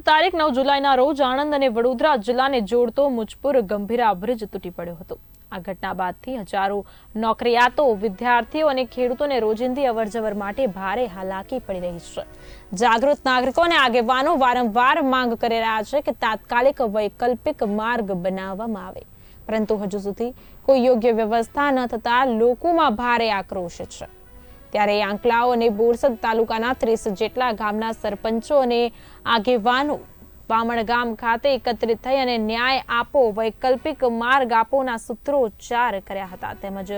તારીખ નવ જુલાઈના રોજ આણંદ અને વડોદરા જિલ્લાને જોડતો મુજપુર ગંભીરા બ્રિજ તૂટી પડ્યો હતો. આ ઘટના બાદથી હજારો નોકરિયાતો, વિદ્યાર્થીઓ અને ખેડૂતોને રોજિંદી અવરજવર માટે ભારે હાલાકી પડી રહી છે. જાગૃત નાગરિકો અને આગેવાનો વારંવાર માંગ કરી રહ્યા છે કે તાત્કાલિક વૈકલ્પિક માર્ગ બનાવવામાં આવે. પરંતુ હજુ સુધી કોઈ યોગ્ય વ્યવસ્થા ન થતા લોકોમાં ભારે આક્રોશ છે. ત્યારે આંકલાઓ અને બોરસદ તાલુકાના ત્રીસ જેટલા ગામના સરપંચો અને આગેવાનો બામણગામ ખાતે એકત્રિત થઈ અને ન્યાય આપો, વૈકલ્પિક માર્ગ આપોના સૂત્રોચ્ચાર કર્યા હતા. તેમજ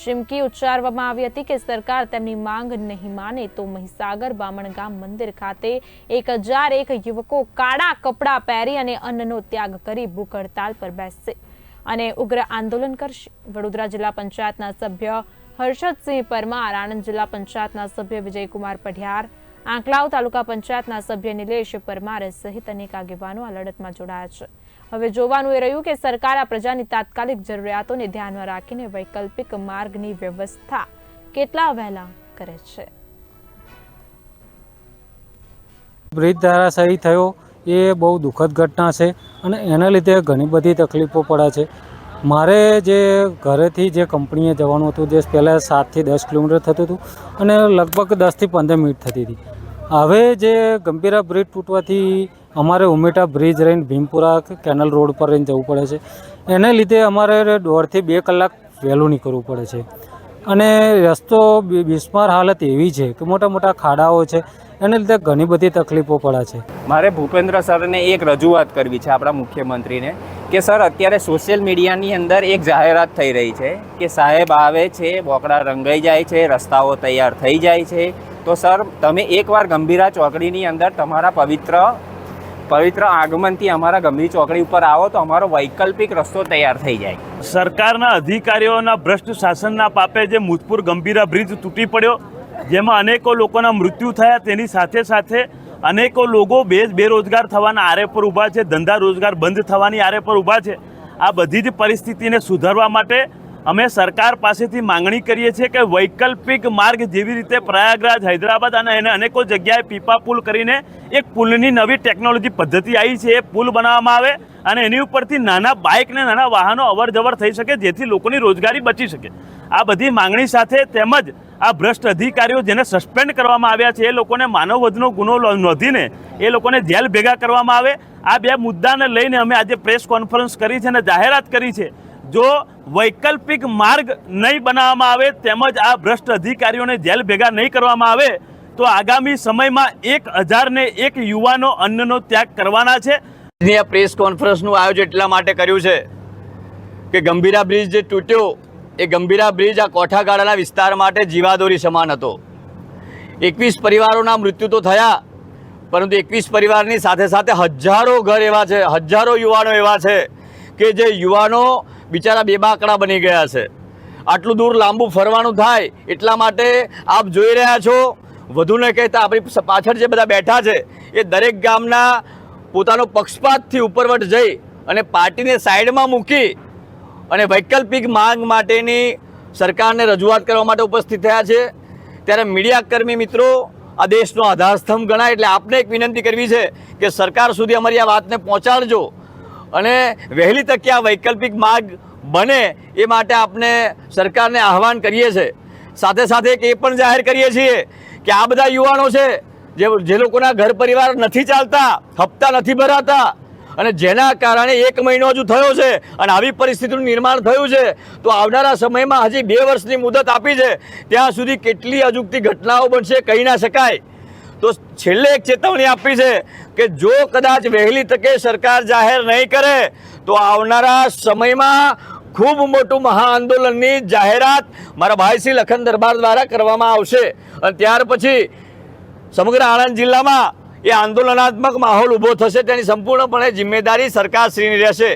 ચીમકી ઉચ્ચારવામાં આવી હતી કે સરકાર તેમની માંગ નહીં માને તો મહીસાગર બામણગામ મંદિર ખાતે એક હજાર એક યુવકો કાળા કપડાં પહેરી અને અન્નનો ત્યાગ કરી ભૂખ હડતાલ પર બેસશે અને ઉગ્ર આંદોલન કરશે. વડોદરા જિલ્લા પંચાયતના સભ્ય હર્ષદસિંહ પરમાર, આણંદ જિલ્લા પંચાયતના સભ્ય વિજયકુમાર પઢિયાર, આંકલાવ તાલુકા પંચાયતના સભ્ય નિલેશ પરમાર સહિત અનેક આગેવાનો આ લડતમાં જોડાયા છે. હવે જોવાનું એ રહ્યું કે સરકાર આ પ્રજાની તાત્કાલિક જરૂરિયાતોને ધ્યાનમાં રાખીને વૈકલ્પિક માર્ગની વ્યવસ્થા કેટલા વહેલા કરે છે? બ્રિજ ધારાશાયી થયો એ બહુ દુઃખદ ઘટના છે અને એના લીધે ઘણી બધી તકલીફો પડે છે. મારે જે ઘરેથી જે કંપનીએ જવાનું હતું, જે પહેલાં સાતથી દસ કિલોમીટર થતું હતું અને લગભગ દસથી પંદર મિનિટ થતી હતી. હવે જે ગંભીરા બ્રિજ તૂટવાથી અમારે ઉમેટા બ્રિજ રહીને ભીમપુરા કેનલ રોડ પર રહીને જવું પડે છે. એને લીધે અમારે દોઢથી બે કલાક વહેલું નીકળવું પડે છે. અને રસ્તો બિસ્માર હાલત એવી છે કે મોટા મોટા ખાડાઓ છે. એને લીધે ઘણી બધી તકલીફો પડે છે. મારે ભૂપેન્દ્ર સરને એક રજૂઆત કરવી છે આપણા મુખ્યમંત્રીને. કે સર, અત્યારે સોશિયલ મીડિયાની અંદર એક જાહેરાત થઈ રહી છે કે સાહેબ આવે છે, બોકડા રંગાઈ જાય છે, રસ્તાઓ તૈયાર થઈ જાય છે. તો સર, તમે એકવાર ગંભીરા ચોકડીની અંદર તમારા પવિત્ર પવિત્ર આગમનથી અમારા ગંભીર ચોકડી ઉપર આવો તો અમારો વૈકલ્પિક રસ્તો તૈયાર થઈ જાય. સરકારના અધિકારીઓના ભ્રષ્ટ શાસનના પાપે જે મુજપુર ગંભીરા બ્રિજ તૂટી પડ્યો, જેમાં અનેકો લોકોના મૃત્યુ થયા, તેની સાથે સાથે અનેકો લોકો બેજ બેરોજગાર થવાના આરે પર ઊભા છે, ધંધા રોજગાર બંધ થવાની આરે પર ઊભા છે. આ બધી જ પરિસ્થિતિને સુધારવા માટે અમે સરકાર પાસેથી માંગણી કરીએ છીએ કે વૈકલ્પિક માર્ગ જેવી રીતે પ્રયાગરાજ, હૈદરાબાદ અને એને અનેકો જગ્યાએ પીપા પુલ કરીને એક પુલની નવી ટેકનોલોજી પદ્ધતિ આવી છે, એ પુલ બનાવવામાં આવે. અને એની ઉપરથી નાના બાઇક ને નાના વાહનો અવર જવર થઈ શકે, જેથી લોકોની રોજગારી બચી શકે. આ બધી માંગણી સાથે તેમજ આ ભ્રષ્ટ અધિકારીઓ જેને સસ્પેન્ડ કરવામાં આવ્યા છે, એ લોકોને માનવ વધનો ગુનો નોંધીને એ લોકોને જેલ ભેગા કરવામાં આવે. આ બે મુદ્દાને લઈને અમે આજે પ્રેસ કોન્ફરન્સ કરી છે અને જાહેરાત કરી છે. જો વૈકલ્પિક માર્ગ નહીં બનાવવામાં આવે, તેમજ આ ભ્રષ્ટ અધિકારીઓને જેલ ભેગા નહીં કરવામાં આવે, તો આગામી સમયમાં એક હજારને એક યુવાનો અન્નનો ત્યાગ કરવાના છે. આ પ્રેસ કોન્ફરન્સનું આયોજન એટલા માટે કર્યું છે કે ગંભીરા બ્રિજ જે તૂટ્યો, એ ગંભીરા બ્રિજ આ કોઠાગાળાના વિસ્તાર માટે જીવાદોરી સમાન હતો. એકવીસ પરિવારોના મૃત્યુ તો થયા, પરંતુ એકવીસ પરિવારની સાથે સાથે હજારો ઘર એવા છે, હજારો યુવાનો એવા છે કે જે યુવાનો બિચારા બેબાકડા બની ગયા છે. આટલું દૂર લાંબુ ફરવાનું થાય એટલા માટે આપ જોઈ રહ્યા છો. વધુ ન કહેતા આપણી પાછળ જે બધા બેઠા છે, એ દરેક ગામના પોતાનો પક્ષપાતથી ઉપરવટ જઈ અને પાર્ટીને સાઈડમાં મૂકી અને વૈકલ્પિક માંગ માટેની સરકારને રજૂઆત કરવા માટે ઉપસ્થિત થયા છે. ત્યારે મીડિયાકર્મી મિત્રો, આ દેશનો આધારસ્તંભ ગણાય એટલે આપને એક વિનંતી કરવી છે કે સરકાર સુધી અમારી આ વાતને પહોંચાડજો અને વહેલી તકે આ વૈકલ્પિક માર્ગ બને એ માટે આપને સરકારને આહવાન કરીએ છીએ સાથે સાથે એક એ પણ જાહેર કરીએ છીએ કે આ બધા યુવાનો છે જે જે લોકોના ઘર પરિવાર નથી ચાલતા, હપ્તા નથી ભરાતા, અને જેના કારણે એક મહિનો હજુ થયો છે અને આવી પરિસ્થિતિનું નિર્માણ થયું છે, તો આવનારા સમયમાં હજી બે વર્ષની મુદત આપી છે, ત્યાં સુધી કેટલી અજુગતી ઘટનાઓ બનશે કહી ના શકાય. તો છેલ્લે એક ચેતવણી આપી છે કે જો કદાચ વહેલી તકે સરકાર જાહેર નહીં કરે, તો આવનારા સમયમાં ખૂબ મોટું મહાઆંદોલનની જાહેરાત મારા ભાઈશ્રી લખન દરબાર દ્વારા કરવામાં આવશે. અને ત્યાર પછી સમગ્ર આણંદ જિલ્લામાં એ આંદોલનાત્મક માહોલ ઊભો થશે તેની સંપૂર્ણપણે જિમ્મેદારી સરકારશ્રીની રહેશે.